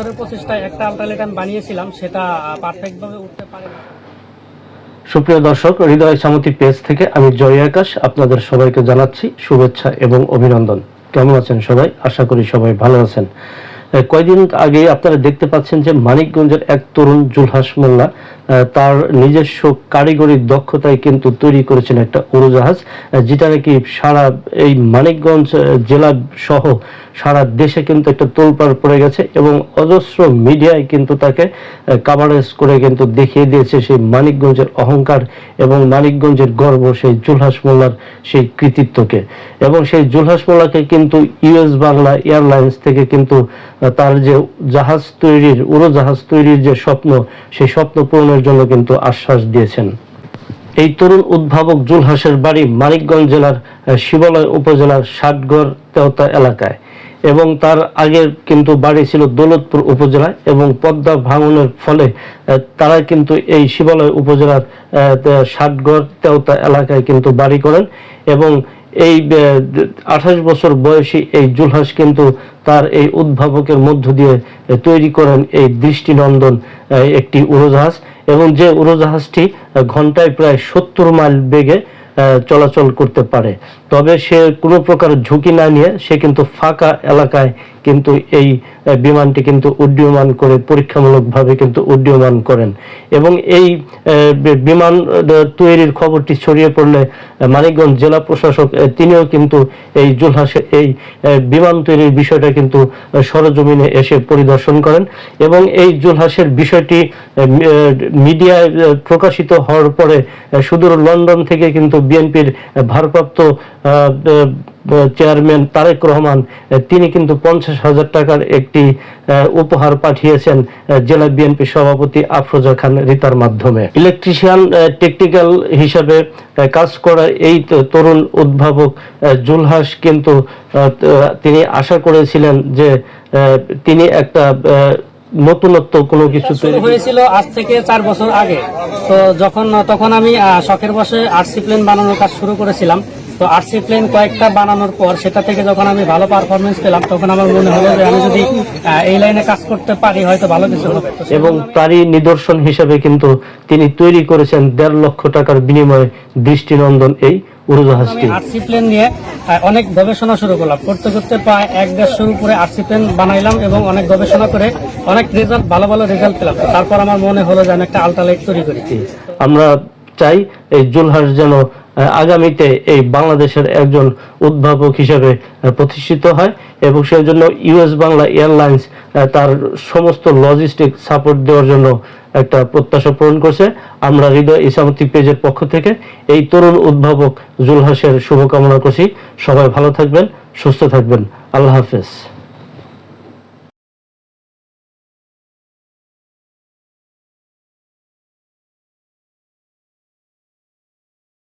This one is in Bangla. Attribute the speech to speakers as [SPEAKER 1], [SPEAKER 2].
[SPEAKER 1] বছরের প্রচেষ্টায় একটা আল্ট্রালেটান বানিয়েছিলাম, সেটা পারফেক্ট ভাবে উঠতে পারে
[SPEAKER 2] সুপ্রিয় দর্শক, হৃদয় সামতি পেজ থেকে আমি জয় আকাশ আপনাদের সবাইকে জানাচ্ছি শুভেচ্ছা এবং অভিনন্দন। কেমন আছেন সবাই? আশা করি সবাই ভালো আছেন। কয়েকদিন আগে আপনারা দেখতে পাচ্ছেন যে মানিকগঞ্জের এক তরুণ জুলহাস মোল্লা তার নিজস্ব কারিগরি দক্ষতায় কিন্তু তৈরি করেছেন একটা উড়োজাহাজ যেটা নাকি সারা এই মানিকগঞ্জ জেলা সহ সারা দেশে কিন্তু একটা তোলপাড় পড়ে গেছে এবং অজস্র মিডিয়ায় কিন্তু তাকে কাভারেজ করে কিন্তু দেখিয়ে দিয়েছে সেই মানিকগঞ্জের অহংকার এবং মানিকগঞ্জের গর্ব সেই জুলহাস মোল্লার সেই কৃতিত্বকে। এবং সেই জুলহাস মোল্লাকে কিন্তু ইউএস বাংলা এয়ারলাইন্স থেকে কিন্তু তার যে জাহাজ তৈরির, উড়োজাহাজ তৈরির যে স্বপ্ন, সেই স্বপ্ন পূরণের জন্য কিন্তু আশ্বাস দিয়েছেন। এই তরুণ উদ্ভাবক জুলহাসের বাড়ি মানিকগঞ্জ জেলার শিবালয় উপজেলার ষাটগড় তেহতা এলাকায়। এবং তার আগের কিন্তু বাড়ি ছিল দৌলতপুর উপজেলায় এবং পদ্মা ভাঙনের ফলে তারা কিন্তু এই শিবালয় উপজেলার ষাটগড় তেহতা এলাকায় কিন্তু বাড়ি করেন। এবং এই আঠাশ বছর বয়সী এই জুলহাস কিন্তু তার এই উদ্ভাবকের মধ্য দিয়ে তৈরি করেন এই দৃষ্টিনন্দন একটি উড়োজাহাজ। এবং যে উড়োজাহাজটি ঘন্টায় প্রায় সত্তর মাইল বেগে চলাচল করতে পারে। তবে সে কোনো প্রকার ঝুঁকি না নিয়ে সে কিন্তু ফাঁকা এলাকায় কিন্তু এই বিমানটি কিন্তু উড্ডীয়মান করে, পরীক্ষামূলকভাবে কিন্তু উড্ডীয়মান করেন। এবং এই বিমান তৈরির খবরটি ছড়িয়ে পড়লে মানিকগঞ্জ জেলা প্রশাসক তিনিও কিন্তু এই জুলহাসে, এই বিমান তৈরির বিষয়টা কিন্তু সরজমিনে এসে পরিদর্শন করেন। এবং এই জুলহাসের বিষয়টি মিডিয়ায় প্রকাশিত হওয়ার পরে সুদূর লন্ডন থেকে কিন্তু বিএনপির ভারপ্রাপ্ত চেয়ারম্যান তারেক রহমান, তিনি কিন্তু পঞ্চাশ হাজার টাকার একটি উপহার পাঠিয়েছেন জেলা বিএনপি সভাপতি আফরোজা খান রিতার মাধ্যমে। ইলেকট্রিশিয়ান টেকনিক্যাল হিসাবে কাজ করা এই তরুণ উদ্ভাবক জুলহাস কিন্তু তিনি আশা করেছিলেন যে তিনি একটা নতুনত্ব কোনো কিছু
[SPEAKER 1] হয়েছিল আজ থেকে চার বছর আগে। তো যখন তখন আমি শখের বসে আরসি প্লেন বানানোর কাজ শুরু করেছিলাম। তো আরসি প্লেন কয়েকটা বানানোর পর সেটা থেকে যখন আমি ভালো পারফরমেন্স পেলাম তখন আমার মনে হলো যে আমি যদি এই লাইনে কাজ করতে পারি হয়তো ভালো কিছু হবে।
[SPEAKER 2] এবং তারই নিদর্শন হিসেবে কিন্তু তিনি তৈরি করেছেন দেড় লক্ষ টাকার বিনিময়ে দৃষ্টিনন্দন এই উড়োজাহাজটি
[SPEAKER 1] আরসি প্লেন নিয়ে অনেক গবেষণা শুরু করলাম। করতে করতে প্রায় এক দেড়শোর উপরে আরসি প্লেন বানাইলাম এবং অনেক গবেষণা করে অনেক রেজাল্ট ভালো ভালো রেজাল্ট পেলাম। তারপর আমার মনে হলো যে আমি একটা আল্ট্রালাইট তৈরি করেছি
[SPEAKER 2] আমরা চাই এই জুলহাস যেন আগামীতে এই বাংলাদেশের একজন উদ্ভাবক হিসেবে প্রতিষ্ঠিত হয় এবং সেই জন্য ইউএস বাংলা এয়ারলাইন্স তার সমস্ত লজিস্টিক সাপোর্ট দেওয়ার জন্য একটা প্রত্যাশা পূরণ করছে। আমরা হৃদয় ইসামতি পেজের পক্ষ থেকে এই তরুণ উদ্ভাবক জুলহাসের শুভকামনা করছি। সবাই ভালো থাকবেন, সুস্থ থাকবেন। আল্লাহ হাফেজ।